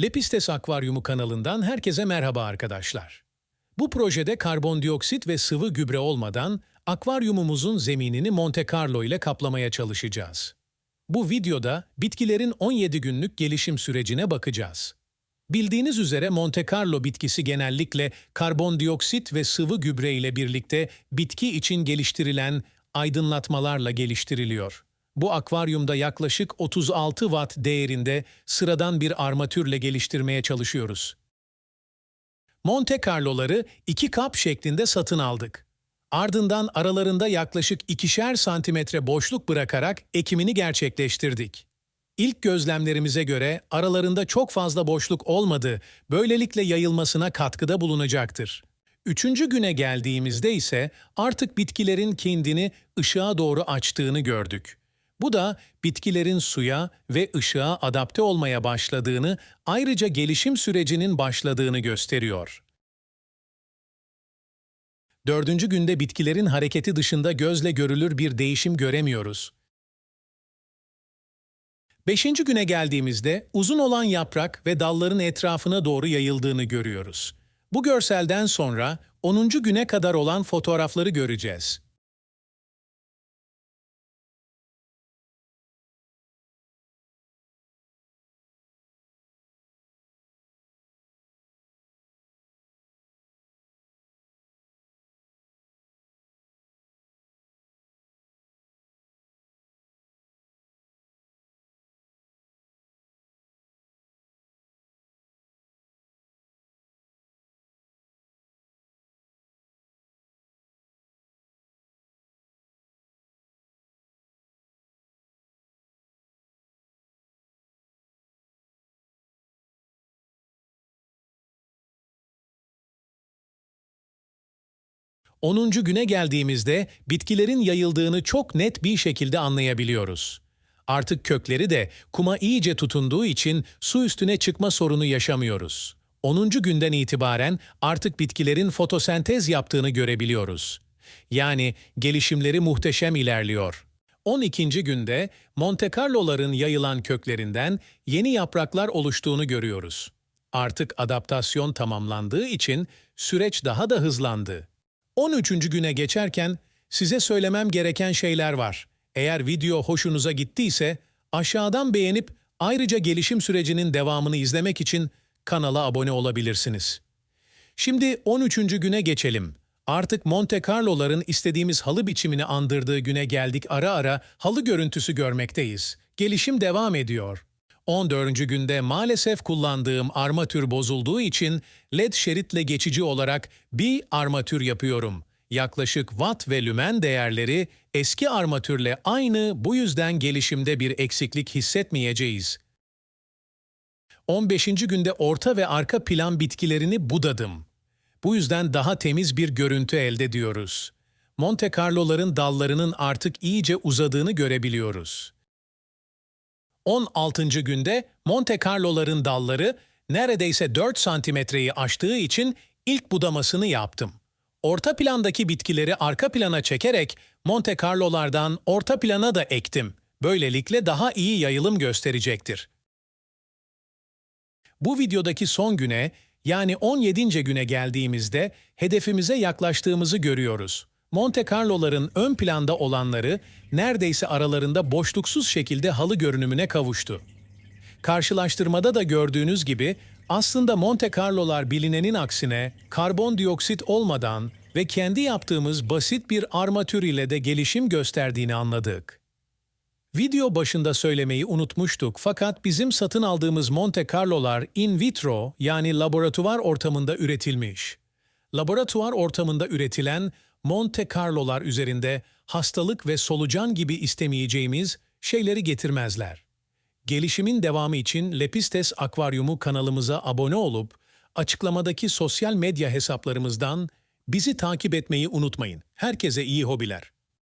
Lepistes Akvaryumu kanalından herkese merhaba arkadaşlar. Bu projede karbondioksit ve sıvı gübre olmadan akvaryumumuzun zeminini Monte Carlo ile kaplamaya çalışacağız. Bu videoda bitkilerin 17 günlük gelişim sürecine bakacağız. Bildiğiniz üzere Monte Carlo bitkisi genellikle karbondioksit ve sıvı gübre ile birlikte bitki için geliştirilen aydınlatmalarla geliştiriliyor. Bu akvaryumda yaklaşık 36 watt değerinde sıradan bir armatürle geliştirmeye çalışıyoruz. Monte Carlo'ları iki kap şeklinde satın aldık. Ardından aralarında yaklaşık ikişer santimetre boşluk bırakarak ekimini gerçekleştirdik. İlk gözlemlerimize göre aralarında çok fazla boşluk olmadı, böylelikle yayılmasına katkıda bulunacaktır. Üçüncü güne geldiğimizde ise artık bitkilerin kendini ışığa doğru açtığını gördük. Bu da bitkilerin suya ve ışığa adapte olmaya başladığını, ayrıca gelişim sürecinin başladığını gösteriyor. Dördüncü günde bitkilerin hareketi dışında gözle görülür bir değişim göremiyoruz. Beşinci güne geldiğimizde uzun olan yaprak ve dalların etrafına doğru yayıldığını görüyoruz. Bu görselden sonra 10. güne kadar olan fotoğrafları göreceğiz. Onuncu güne geldiğimizde bitkilerin yayıldığını çok net bir şekilde anlayabiliyoruz. Artık kökleri de kuma iyice tutunduğu için su üstüne çıkma sorunu yaşamıyoruz. 10. günden itibaren artık bitkilerin fotosentez yaptığını görebiliyoruz. Yani gelişimleri muhteşem ilerliyor. 12. günde Monte Carlo'ların yayılan köklerinden yeni yapraklar oluştuğunu görüyoruz. Artık adaptasyon tamamlandığı için süreç daha da hızlandı. 13. güne geçerken size söylemem gereken şeyler var. Eğer video hoşunuza gittiyse aşağıdan beğenip ayrıca gelişim sürecinin devamını izlemek için kanala abone olabilirsiniz. Şimdi 13. güne geçelim. Artık Monte Carlo'ların istediğimiz halı biçimini andırdığı güne geldik ara ara halı görüntüsü görmekteyiz. Gelişim devam ediyor. 14. günde maalesef kullandığım armatür bozulduğu için led şeritle geçici olarak bir armatür yapıyorum. Yaklaşık watt ve lümen değerleri eski armatürle aynı bu yüzden gelişimde bir eksiklik hissetmeyeceğiz. 15. günde orta ve arka plan bitkilerini budadım. Bu yüzden daha temiz bir görüntü elde ediyoruz. Monte Carlo'ların dallarının artık iyice uzadığını görebiliyoruz. 16. günde Monte Carlo'ların dalları neredeyse 4 santimetreyi aştığı için ilk budamasını yaptım. Orta plandaki bitkileri arka plana çekerek Monte Carlo'lardan orta plana da ektim. Böylelikle daha iyi yayılım gösterecektir. Bu videodaki son güne yani 17. güne geldiğimizde hedefimize yaklaştığımızı görüyoruz. Monte Carlo'ların ön planda olanları neredeyse aralarında boşluksuz şekilde halı görünümüne kavuştu. Karşılaştırmada da gördüğünüz gibi aslında Monte Carlo'lar bilinenin aksine karbondioksit olmadan ve kendi yaptığımız basit bir armatür ile de gelişim gösterdiğini anladık. Video başında söylemeyi unutmuştuk fakat bizim satın aldığımız Monte Carlo'lar in vitro yani laboratuvar ortamında üretilmiş. Laboratuvar ortamında üretilen Monte Carlo'lar üzerinde hastalık ve solucan gibi istemeyeceğimiz şeyleri getirmezler. Gelişimin devamı için Lepistes Akvaryumu kanalımıza abone olup açıklamadaki sosyal medya hesaplarımızdan bizi takip etmeyi unutmayın. Herkese iyi hobiler.